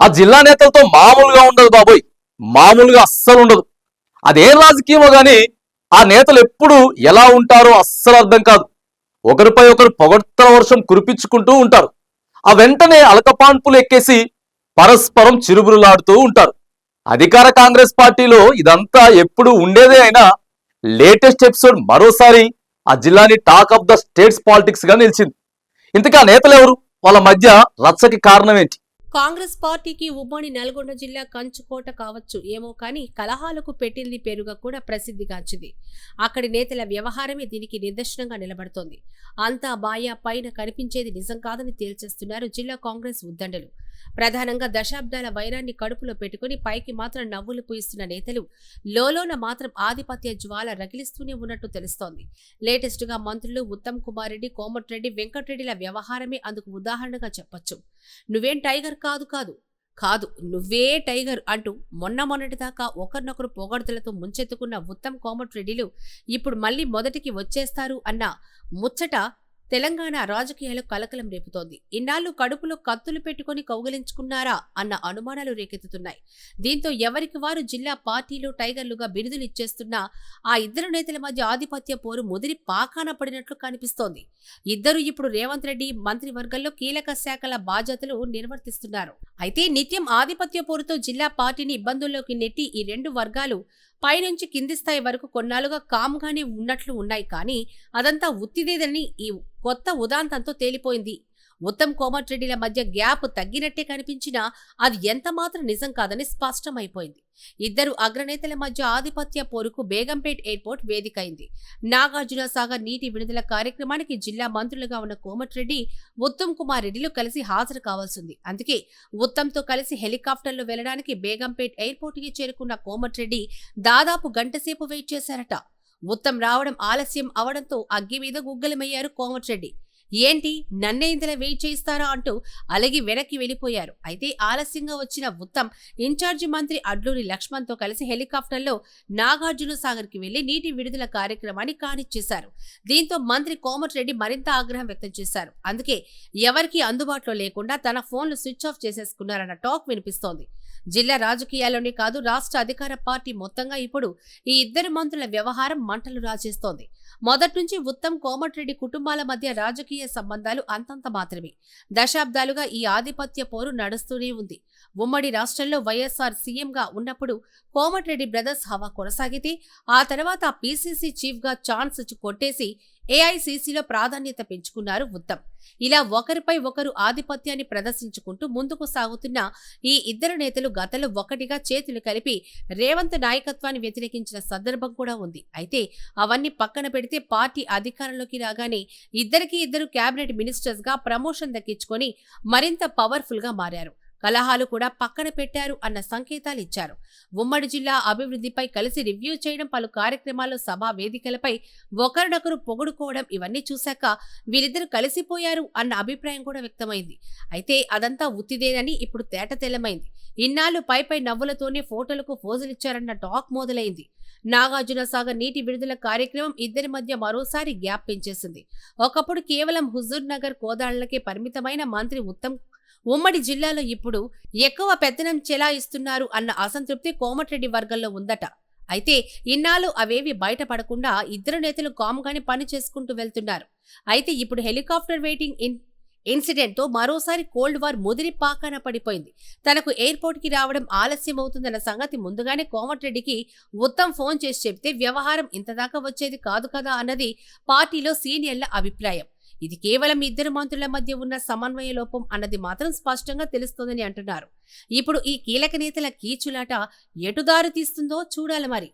ఆ జిల్లా నేతలతో మామూలుగా ఉండదు బాబోయ్. మామూలుగా అస్సలు ఉండదు. అదేం రాజకీయమో కానీ ఆ నేతలు ఎప్పుడు ఎలా ఉంటారో అస్సలు అర్థం కాదు. ఒకరిపై ఒకరు పొగడ్తల వర్షం కురిపించుకుంటూ ఉంటారు. ఆ వెంటనే అలకపాన్పులు ఎక్కేసి పరస్పరం చిరుబురులాడుతూ ఉంటారు. అధికార కాంగ్రెస్ పార్టీలో ఇదంతా ఎప్పుడు ఉండేదే అయినా లేటెస్ట్ ఎపిసోడ్ మరోసారి ఆ జిల్లాని టాక్ ఆఫ్ ద స్టేట్స్ పాలిటిక్స్గా నిలిచింది. ఇంతకీ ఆ నేతలు ఎవరు? వాళ్ళ మధ్య రచ్చకి కారణం ఏంటి? కాంగ్రెస్ పార్టీకి ఉమ్మడి నల్గొండ జిల్లా కంచుకోట కావచ్చు. ఏమో కానీ కలహాలకు పెట్టింది పేరుగా కూడా ప్రసిద్ధిగాంచింది. అక్కడి నేతల వ్యవహారమే దీనికి నిదర్శనంగా నిలబడుతోంది. అంతా బాయా పైన కనిపించేది నిజం కాదని తేల్చేస్తున్నారు జిల్లా కాంగ్రెస్ ఉద్దండలు. ప్రధానంగా దశాబ్దాల వైరాన్ని కడుపులో పెట్టుకుని పైకి మాత్రం నవ్వులు పూయిస్తున్న నేతలు లోలోన మాత్రం ఆధిపత్య జ్వాల రగిలిస్తూనే ఉన్నట్టు తెలుస్తోంది. లేటెస్ట్గా మంత్రులు ఉత్తమ్ కుమార్ రెడ్డి కోమటిరెడ్డి వెంకటరెడ్డిల వ్యవహారమే అందుకు ఉదాహరణగా చెప్పొచ్చు. నువ్వేం టైగర్ కాదు కాదు కాదు నువ్వే టైగర్ అంటూ మొన్న మొన్నటిదాకా ఒకరినొకరు పొగడ్తలతో ముంచెత్తుకున్న ఉత్తమ్ కోమటిరెడ్డిలు ఇప్పుడు మళ్ళీ మొదటికి వచ్చేస్తారు అన్న ముచ్చట తెలంగాణ రాజకీయాలు కలకలం రేపుతోంది. ఇన్నాళ్ళు కడుపులో కత్తులు పెట్టుకుని కౌగిలించుకున్నారా అన్న అనుమానాలు రేకెత్తుతున్నాయి. దీంతో ఎవరికి వారు జిల్లా పార్టీలు టైగర్లుగా బిరుదులు ఇచ్చేస్తున్నా ఆ ఇద్దరు నేతల మధ్య ఆధిపత్య పోరు ముదిరి పాకాన పడినట్లు కనిపిస్తోంది. ఇద్దరు ఇప్పుడు రేవంత్ రెడ్డి మంత్రివర్గంలో కీలక శాఖల బాధ్యతలు నిర్వర్తిస్తున్నారు. అయితే నిత్యం ఆధిపత్య పోరుతో జిల్లా పార్టీని ఇబ్బందుల్లోకి నెట్టి ఈ రెండు వర్గాలు పైనుంచి కింది స్థాయి వరకు కొన్నాళ్ళుగా కామ్గానే ఉన్నట్లు ఉన్నాయి కానీ అదంతా ఉత్తిదేదని ఈ కొత్త ఉదాంతంతో తేలిపోయింది. ఉత్తమ్ కోమటిరెడ్డిల మధ్య గ్యాప్ తగ్గినట్టే కనిపించినా అది ఎంతమాత్రం నిజం కాదని స్పష్టమైపోయింది. ఇద్దరు అగ్రనేతల మధ్య ఆధిపత్య పోరుకు బేగంపేట్ ఎయిర్పోర్ట్ వేదికైంది. నాగార్జున సాగర్ నీటి విడుదల కార్యక్రమానికి జిల్లా మంత్రులుగా ఉన్న కోమటిరెడ్డి ఉత్తమ్ కుమార్ రెడ్డిలు కలిసి హాజరు కావాల్సింది. అందుకే ఉత్తమ్తో కలిసి హెలికాప్టర్లో వెళ్ళడానికి బేగంపేట్ ఎయిర్పోర్ట్కి చేరుకున్న కోమటిరెడ్డి దాదాపు గంటసేపు వెయిట్ చేశారట. ఉత్తమ్ రావడం ఆలస్యం అవడంతో అగ్గి మీద గుగ్గలమయ్యారు కోమటిరెడ్డి. ఏంటి నన్నే ఇంతలా వెయిట్ చేయిస్తారా అంటూ అలగి వెనక్కి వెళ్ళిపోయారు. అయితే ఆలస్యంగా వచ్చిన ఉత్తమ్ ఇన్ఛార్జి మంత్రి అడ్లూరి లక్ష్మణ్తో కలిసి హెలికాప్టర్లో నాగార్జున సాగర్కి వెళ్ళి నీటి విడుదల కార్యక్రమాన్ని కానిచ్చేశారు. దీంతో మంత్రి కోమటిరెడ్డి మరింత ఆగ్రహం వ్యక్తం చేశారు. అందుకే ఎవరికీ అందుబాటులో లేకుండా తన ఫోన్లు స్విచ్ ఆఫ్ చేసేసుకున్నారన్న టాక్ వినిపిస్తోంది. జిల్లా రాజకీయాల్లోనే కాదు రాష్ట్ర అధికార పార్టీ మొత్తంగా ఇప్పుడు ఈ ఇద్దరు మంత్రుల వ్యవహారం మంటలు రాజేస్తోంది. మొదట్నుంచి ఉత్తమ్ కోమటిరెడ్డి కుటుంబాల మధ్య రాజకీయ సంబంధాలు అంతంత మాత్రమే. దశాబ్దాలుగా ఈ ఆధిపత్య పోరు నడుస్తూనే ఉంది. ఉమ్మడి రాష్ట్రంలో వైఎస్ఆర్ సీఎంగా ఉన్నప్పుడు కోమటిరెడ్డి బ్రదర్స్ హవా కొనసాగితే ఆ తర్వాత పీసీసీ చీఫ్గా ఛాన్స్ కొట్టేసి ఏఐసీసీలో ప్రాధాన్యత పెంచుకున్నారు ఉత్తమ్. ఇలా ఒకరిపై ఒకరు ఆధిపత్యాన్ని ప్రదర్శించుకుంటూ ముందుకు సాగుతున్న ఈ ఇద్దరు నేతలు గతంలో ఒకటిగా చేతులు కలిపి రేవంత్ నాయకత్వాన్ని వ్యతిరేకించిన సందర్భం కూడా ఉంది. అయితే అవన్నీ పక్కన పెడితే పార్టీ అధికారంలోకి రాగానే ఇద్దరికి ఇద్దరు కేబినెట్ మినిస్టర్స్గా ప్రమోషన్ దక్కించుకొని మరింత పవర్ఫుల్గా మారారు. కలహాలు కూడా పక్కన పెట్టారు అన్న సంకేతాలు ఇచ్చారు. ఉమ్మడి జిల్లా అభివృద్ధిపై కలిసి రివ్యూ చేయడం పలు కార్యక్రమాల్లో సభా వేదికలపై ఒకరినొకరు పొగుడుకోవడం ఇవన్నీ చూశాక వీరిద్దరు కలిసిపోయారు అన్న అభిప్రాయం కూడా వ్యక్తమైంది. అయితే అదంతా ఉత్తిదేనని ఇప్పుడు తేట తెల్లమైంది. ఇన్నాళ్ళు పైపై నవ్వులతోనే ఫోటోలకు ఫోజులిచ్చారన్న టాక్ మొదలైంది. నాగార్జున సాగర్ నీటి విడుదల కార్యక్రమం ఇద్దరి మధ్య మరోసారి గ్యాప్ పెంచేసింది. ఒకప్పుడు కేవలం హుజూర్ నగర్ కోదాళ్ళకే పరిమితమైన మంత్రి ఉత్తమ్ ఉమ్మడి జిల్లాలో ఇప్పుడు ఎక్కువ పెత్తనం చెలాయిస్తున్నారు అన్న అసంతృప్తి కోమటిరెడ్డి వర్గంలో ఉందట. అయితే ఇన్నాళ్ళు అవేవి బయటపడకుండా ఇద్దరు నేతలు కామ్గానే పని చేసుకుంటూ వెళ్తున్నారు. అయితే ఇప్పుడు హెలికాప్టర్ వెయిటింగ్ ఇన్ ఇన్సిడెంట్తో మరోసారి కోల్డ్ వార్ ముదిరి పాకాన పడిపోయింది. తనకు ఎయిర్పోర్ట్కి రావడం ఆలస్యం అవుతుందన్న సంగతి ముందుగానే కోమటిరెడ్డికి ఉత్తమ్ ఫోన్ చేసి చెప్తే వ్యవహారం ఇంతదాకా వచ్చేది కాదు కదా అన్నది పార్టీలో సీనియర్ల అభిప్రాయం. ఇది కేవలం ఇద్దరు మంత్రుల మధ్య ఉన్న సమన్వయ లోపం అన్నది మాత్రం స్పష్టంగా తెలుస్తోందని అంటున్నారు. ఇప్పుడు ఈ కీలక నేతల కీచులాట ఎటుదారి తీస్తుందో చూడాలి మరి.